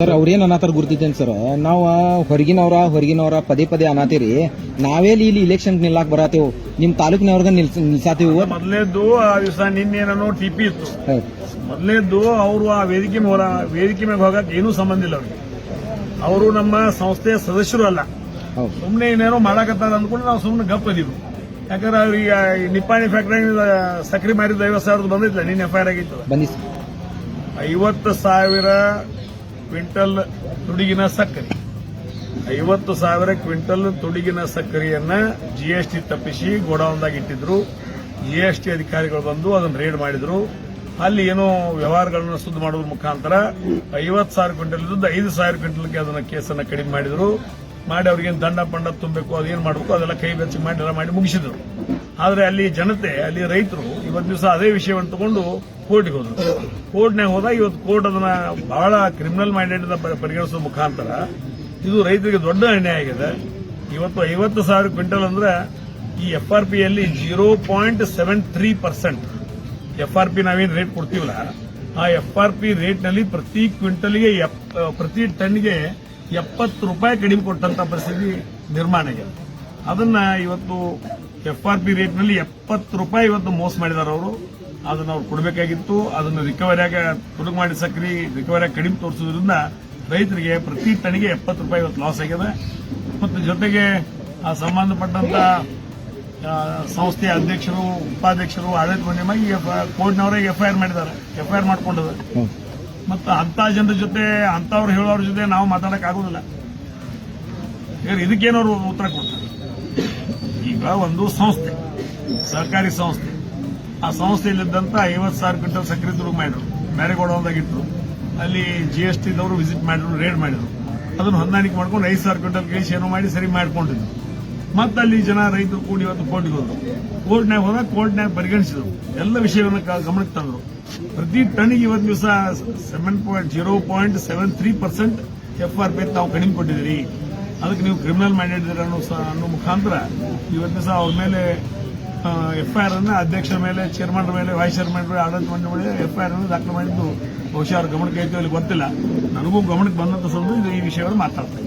Sir ಅವ್ರೇನು ಅನಾಥರ್ ಗುರ್ತಿದ್ದೇನೆ sir? ನಾವು ಹೊರಗಿನವರ ಹೊರಗಿನವರ ಪದೇ ಪದೇ ಅನಾತೀರಿ ನಾವೇಲಿ ಇಲ್ಲಿ ಇಲೆಕ್ಷನ್ ನಿಲ್ಲಾಕ್ ಬರತ್ತೇವು ನಿಮ್ ತಾಲೂಕಿನವ್ರಿಗೆ ನಿಲ್ಸ ನಿಲ್ಸಾತೀವಿ ಮೊದಲೇದ್ದು ಆ ದಿವಸ ನಿನ್ನೇನೋ ಟಿಪಿ ಇತ್ತು. ಮೊದಲೇದ್ದು ಅವರು ಆ ವೇದಿಕೆ ಮೇಲೆ ವೇದಿಕೆ ಮೇಲೆ ಹೋಗಕ್ಕೆ ಏನೂ ಸಂಬಂಧ ಇಲ್ಲ ಅವ್ರಿಗೆ. ಅವರು ನಮ್ಮ ಸಂಸ್ಥೆಯ ಸದಸ್ಯರು ಅಲ್ಲ. ಸುಮ್ಮನೆ ಏನೇನೋ ಮಾಡಕತ್ತಾರ ಅಂದ್ಕೊಂಡು ನಾವು ಸುಮ್ಮನೆ ಗಪ್ ಅದೀವಿ ಯಾಕಂದ್ರೆ ಅವ್ರಿಗೆ ಈ ನಿಪ್ಪಾಣಿ ಫ್ಯಾಕ್ಟ್ರಿ ಸಕ್ರಿ ಮಾರಿದ ಐವತ್ತು ಸಾವಿರದ ಬಂದಿಲ್ಲ ನಿನ್ನೆ ಎಫ್ ಐ ಆರ್ ಆಗಿತ್ತು ಐವತ್ತು ಸಾವಿರ ಕ್ವಿಂಟಲ್ ತುಡಿಗಿನ ಸಕ್ಕರೆ. ಐವತ್ತು ಸಾವಿರ ಕ್ವಿಂಟಲ್ ತುಡಿಗಿನ ಸಕ್ಕರೆಯನ್ನ ಜಿಎಸ್ಟಿ ತಪ್ಪಿಸಿ ಗೋಡೌನ್ದಾಗ ಇಟ್ಟಿದ್ರು. ಜಿಎಸ್ಟಿ ಅಧಿಕಾರಿಗಳು ಬಂದು ಅದನ್ನು ರೇಡ್ ಮಾಡಿದ್ರು. ಅಲ್ಲಿ ಏನೋ ವ್ಯವಹಾರಗಳನ್ನು ಸುದ್ದಿ ಮಾಡುವ ಮುಖಾಂತರ ಐವತ್ತು ಸಾವಿರ ಕ್ವಿಂಟಲ್ ಇದ್ದದ್ದು ಐದು ಸಾವಿರ ಕ್ವಿಂಟಲ್ಗೆ ಅದನ್ನ ಕೇಸನ್ನು ಕಡಿಮೆ ಮಾಡಿದ್ರು. ಮಾಡಿ ಅವ್ರಿಗೇನು ದಂಡ ಪಂಡ ತುಂಬಬೇಕು ಅದೇನು ಮಾಡಬೇಕು, ಅದೆಲ್ಲ ಕೈ ಬೆಚ್ಚಿ ಮಾಡಿ ಎಲ್ಲ ಮಾಡಿ ಮುಗಿಸಿದ್ರು. ಆದರೆ ಅಲ್ಲಿ ಜನತೆ, ಅಲ್ಲಿ ರೈತರು ಇವತ್ತು ದಿವಸ ಅದೇ ವಿಷಯವನ್ನು ತಗೊಂಡು ಕೋರ್ಟ್ಗೆ ಹೋದರು. ಕೋರ್ಟ್ನಾಗ ಹೋದಾಗ ಇವತ್ತು ಕೋರ್ಟ್ ಅದನ್ನ ಬಹಳ ಕ್ರಿಮಿನಲ್ ಮೈಂಡೆಡ್ ಪರಿಗಣಿಸುವ ಮುಖಾಂತರ ಇದು ರೈತರಿಗೆ ದೊಡ್ಡ ಅನ್ಯಾಯ ಆಗಿದೆ. ಇವತ್ತು ಐವತ್ತು ಸಾವಿರ ಕ್ವಿಂಟಲ್ ಅಂದ್ರೆ ಈ ಎಫ್ ಆರ್ ಪಿಯಲ್ಲಿ zero point seven three percent F R P ನಾವೇನು ರೇಟ್ ಕೊಡ್ತೀವಲ್ಲ ಆ ಎಫ್ ಆರ್ ಪಿ ರೇಟ್ನಲ್ಲಿ ಪ್ರತಿ ಕ್ವಿಂಟಲ್ಗೆ ಪ್ರತಿ ಟನ್ಗೆ ಎಪ್ಪತ್ತು ರೂಪಾಯಿ ಕಡಿಮೆ ಕೊಟ್ಟಂತ ಪರಿಸ್ಥಿತಿ ನಿರ್ಮಾಣ ಆಗಿದೆ. ಅದನ್ನ ಇವತ್ತು ಎಫ್ ಆರ್ ಪಿ ರೇಟ್ನಲ್ಲಿ ಎಪ್ಪತ್ತು ರೂಪಾಯಿ ಇವತ್ತು ಮೋಸ ಮಾಡಿದಾರೆ ಅವರು. ಅದನ್ನ ಅವ್ರು ಕೊಡಬೇಕಾಗಿತ್ತು. ಅದನ್ನ ರಿಕವರಿ ಆಗ ತುಡುಗು ಮಾಡಿ ಸಕ್ರಿ ರಿಕವರಿ ಆಗಿ ಕಡಿಮೆ ತೋರಿಸೋದ್ರಿಂದ ರೈತರಿಗೆ ಪ್ರತಿ ತಣಿಗೆ ಎಪ್ಪತ್ತು ರೂಪಾಯಿ ಇವತ್ತು ಲಾಸ್ ಆಗಿದೆ. ಮತ್ತು ಜೊತೆಗೆ ಆ ಸಂಬಂಧಪಟ್ಟಂತ ಸಂಸ್ಥೆಯ ಅಧ್ಯಕ್ಷರು, ಉಪಾಧ್ಯಕ್ಷರು ಆಡಳಿತ ಮಂಡಳಿ ಕೋರ್ಟ್ನವರೇ ಎಫ್ಐಆರ್ ಮಾಡಿದ್ದಾರೆ. ಎಫ್ಐಆರ್ ಮಾಡ್ಕೊಂಡಿದ್ದಾರೆ ಮತ್ತು ಅಂಥ ಜನರ ಜೊತೆ ಅಂತವ್ರು ಹೇಳೋರ ಜೊತೆ ನಾವು ಮಾತಾಡೋಕ್ಕಾಗೋದಿಲ್ಲ ಇದಕ್ಕೇನವರು ಉತ್ತರ ಕೊಡ್ತಾರೆ. ಈಗ ಒಂದು ಸಂಸ್ಥೆ, ಸರ್ಕಾರಿ ಸಂಸ್ಥೆ. ಆ ಸಂಸ್ಥೆಯಲ್ಲಿದ್ದಂತ ಐವತ್ತು ಸಾವಿರ ಕ್ವಿಂಟಲ್ ಸಕ್ಕರೆ ದುರ್ಗ ಮಾಡಿದ್ರು. ಮ್ಯಾರಿಗೋಡೌನ್ದಾಗಿತ್ತು ಅಲ್ಲಿ ಜಿ ಎಸ್ ಟಿದವರು ವಿಸಿಟ್ ಮಾಡಿದ್ರು ರೇಡ್ ಮಾಡಿದ್ರು. ಅದನ್ನು ಹೊಂದಾಣಿಕೆ ಮಾಡ್ಕೊಂಡು ಐದು ಸಾವಿರ ಕ್ವಿಂಟಲ್ ಕೇಸ್ ಏನೋ ಮಾಡಿ ಸರಿ ಮಾಡ್ಕೊಂಡಿದ್ರು. ಮತ್ತೆ ಅಲ್ಲಿ ಜನ ರೈತರು ಕೂಡಿ ಇವತ್ತು ಕೋರ್ಟ್ಗೆ ಹೋದ್ರು. ಕೋರ್ಟ್ನಾಗ ಹೋದಾಗ ಕೋರ್ಟ್ನಾಗ ಪರಿಗಣಿಸಿದ್ರು. ಎಲ್ಲ ವಿಷಯವನ್ನು ಗಮನಕ್ಕೆ ತಂದ್ರು. ಪ್ರತಿ ಟನ್ಗೆ ಇವತ್ತು ದಿವಸ seven point zero point seven three percent F R P ತಾವು ಕಡಿಮೆ ಕೊಟ್ಟಿದ್ದೀರಿ. ಅದಕ್ಕೆ ನೀವು ಕ್ರಿಮಿನಲ್ ಮ್ಯಾಂಡೇಟ್ ಅನ್ನೋ ಅನ್ನೋ ಮುಖಾಂತರ ಇವತ್ತು ದಿವಸ ಅವ್ರ ಮೇಲೆ ಎಫ್ ಐ ಆರ್ ಅನ್ನ ಅಧ್ಯಕ್ಷರ ಮೇಲೆ ಚೇರ್ಮನ್ ಮೇಲೆ ವೈಸ್ ಚೇರ್ಮನ್ ಮೇಲೆ, ಆಡಳಿತ ಮಂಡಳಿ ಮೇಲೆ ಎಫ್ ಐ ಆರ್ ಅನ್ನು ದಾಖಲು ಮಾಡಿದ್ದು ಬಹುಶಃ ಅವ್ರ ಗಮನಕ್ಕೆ ಐತೆ ಅಲ್ಲಿ ಗೊತ್ತಿಲ್ಲ. ನನಗೂ ಗಮನಕ್ಕೆ ಬಂದಂತ ಸಂದರ್ಭ ಈ ವಿಷಯವನ್ನು ಮಾತಾಡ್ತಾರೆ